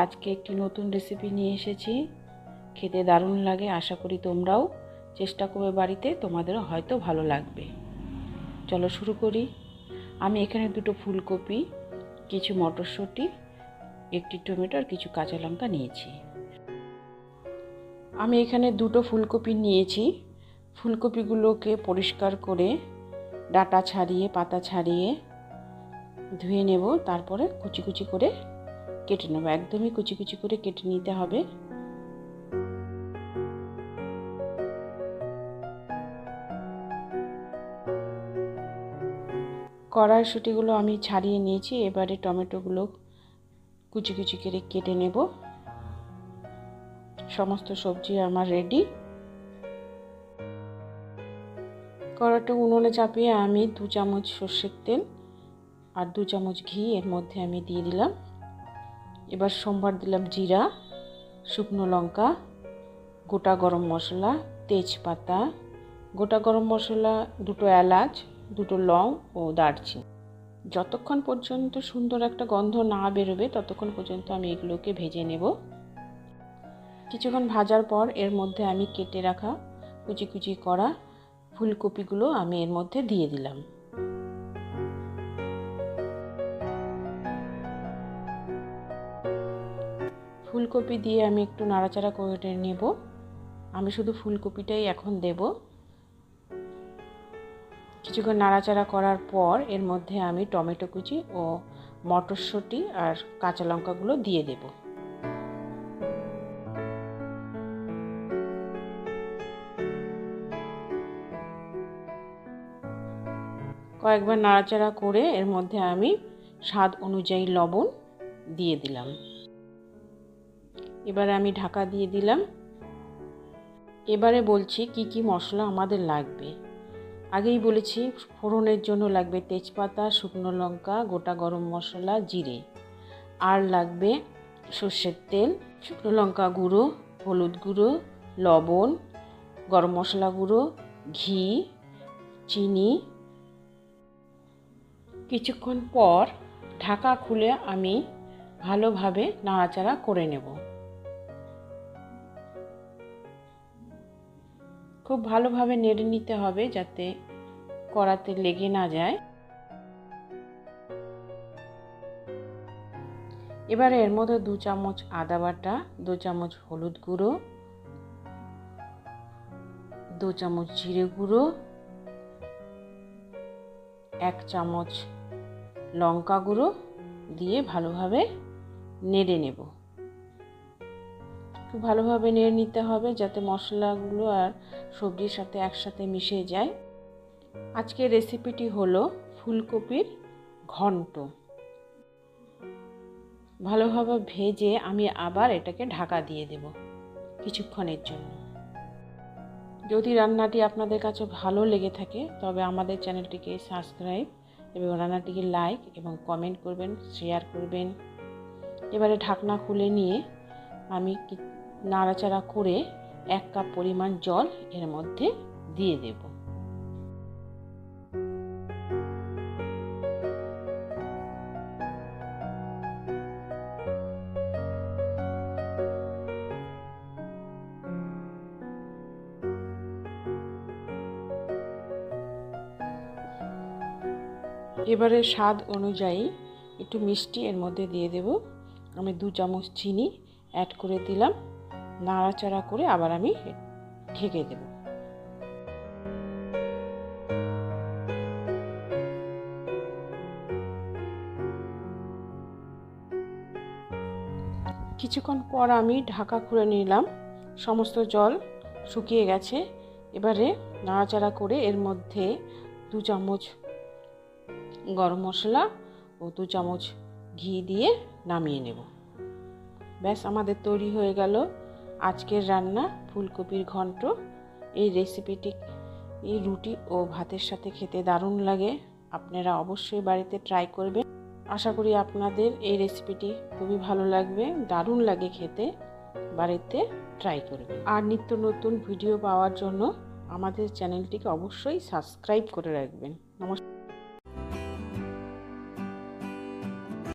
আজকে একটি নতুন রেসিপি নিয়ে এসেছি। খেতে দারুণ লাগে, আশা করি তোমরাও। চেষ্টা করবে বাড়িতে, তোমাদেরও হয়তো ভালো লাগবে। চলো শুরু করি। আমি এখানে দুটো ফুলকপি, কিছু মটরশুঁটি, একটি টমেটো আর কিছু কাঁচা লঙ্কা নিয়েছি। আমি এখানে দুটো ফুলকপি নিয়েছি। ফুলকপিগুলোকে পরিষ্কার করে ডাটা ছাড়িয়ে, পাতা ছাড়িয়ে ধুয়ে নেব, তারপরে কুচি কুচি করে কেটে নেব, একদমই কুচি কুচি করে কেটে নিতে হবে। কড়াইশুটিগুলো আমি ছাড়িয়ে নিয়েছি, এবারে টমেটোগুলো কুচি কুচি করে কেটে নেব। সমস্ত সবজি আমার রেডি কড়াটা উনুনে চাপিয়ে আমি দু চামচ সর্ষের তেল আর দু চামচ ঘি এর মধ্যে আমি দিয়ে দিলাম। এবার সোমবার দিলাম জিরা, শুকনো লঙ্কা, গোটা গরম মশলা, তেজপাতা, গোটা গরম মশলা, দুটো এলাচ, দুটো লং ও দারচিনি। যতক্ষণ পর্যন্ত সুন্দর একটা গন্ধ না বেরোবে, ততক্ষণ পর্যন্ত আমি এগুলোকে ভেজে নেব। কিছুক্ষণ ভাজার পর এর মধ্যে আমি কেটে রাখা কুচি কুচি করা ফুলকপিগুলো আমি এর মধ্যে দিয়ে দিলাম। ফুলকপি দিয়ে আমি একটু নাড়াচাড়া করে নেব। আমি শুধু ফুলকপিটাই এখন দেব। কিছুক্ষণ নাড়াচাড়া করার পর এর মধ্যে আমি টমেটো কুচি ও মটরশুঁটি আর কাঁচা লঙ্কাগুলো দিয়ে দেব। কয়েকবার নাড়াচাড়া করে এর মধ্যে আমি স্বাদ অনুযায়ী লবণ দিয়ে দিলাম। এবারে আমি ঢাকা দিয়ে দিলাম। এবারে বলছি কি কি মশলা আমাদের লাগবে। আগেই বলেছি, ফোড়নের জন্য লাগবে তেজপাতা, শুকনো লঙ্কা, গোটা গরম মশলা, জিরে। আর লাগবে সর্ষের তেল, শুকনো লঙ্কা গুঁড়ো, হলুদ গুঁড়ো, লবণ, গরম মশলা গুঁড়ো, ঘি, চিনি। কিছুক্ষণ পর ঢাকা খুলে আমি ভালোভাবে নাড়াচাড়া করে নেব। খুব ভালোভাবে নেড়ে নিতে হবে যাতে কড়াতে লেগে না যায়। এবারে এর মধ্যে দু চামচ আদা বাটা, দু চামচ হলুদ গুঁড়ো, দু চামচ জিরে গুঁড়ো, এক চামচ লঙ্কা গুঁড়ো দিয়ে ভালোভাবে নেড়ে নেব। খুব ভালোভাবে নেড়ে নিতে হবে যাতে মশলাগুলো আর সবজির সাথে একসাথে মিশে যায়। আজকের রেসিপিটি হলো ফুলকপির ঘন্ট। ভালোভাবে ভেজে আমি আবার এটাকে ঢাকা দিয়ে দেব কিছুক্ষণের জন্য। যদি রান্নাটি আপনাদের কাছে ভালো লেগে থাকে, তবে আমাদের চ্যানেলটিকে সাবস্ক্রাইব এবং রান্নাটিকে লাইক এবং কমেন্ট করবেন, শেয়ার করবেন। এবারে ঢাকনা খুলে নিয়ে আমি নাড়াচাড়া করে এক কাপ পরিমাণ জল এর মধ্যে দিয়ে দেব। এবারে স্বাদ অনুযায়ী একটু মিষ্টি এর মধ্যে দিয়ে দেব। আমি দু চামচ চিনি অ্যাড করে দিলাম। নাড়াচাড়া করে আবার আমি ঢেকে দেব। কিছুক্ষণ পর আমি ঢাকা খুলে নিলাম। সমস্ত জল শুকিয়ে গেছে। এবারে নাড়াচাড়া করে এর মধ্যে দু চামচ গরম মশলা ও দু চামচ ঘি দিয়ে নামিয়ে নেব। ব্যাস, আমাদের তৈরি হয়ে গেল আজকের রান্না ফুলকপির ঘন্ট। এই রেসিপিটি এই রুটি ও ভাতের সাথে খেতে দারুণ লাগে। আপনারা অবশ্যই বাড়িতে ট্রাই করবেন। আশা করি আপনাদের এই রেসিপিটি খুবই ভালো লাগবে, দারুণ লাগে খেতে। বাড়িতে ট্রাই করবেন। আর নিত্য নতুন ভিডিও পাওয়ার জন্য আমাদের চ্যানেলটিকে অবশ্যই সাবস্ক্রাইব করে রাখবেন। নমস্কার।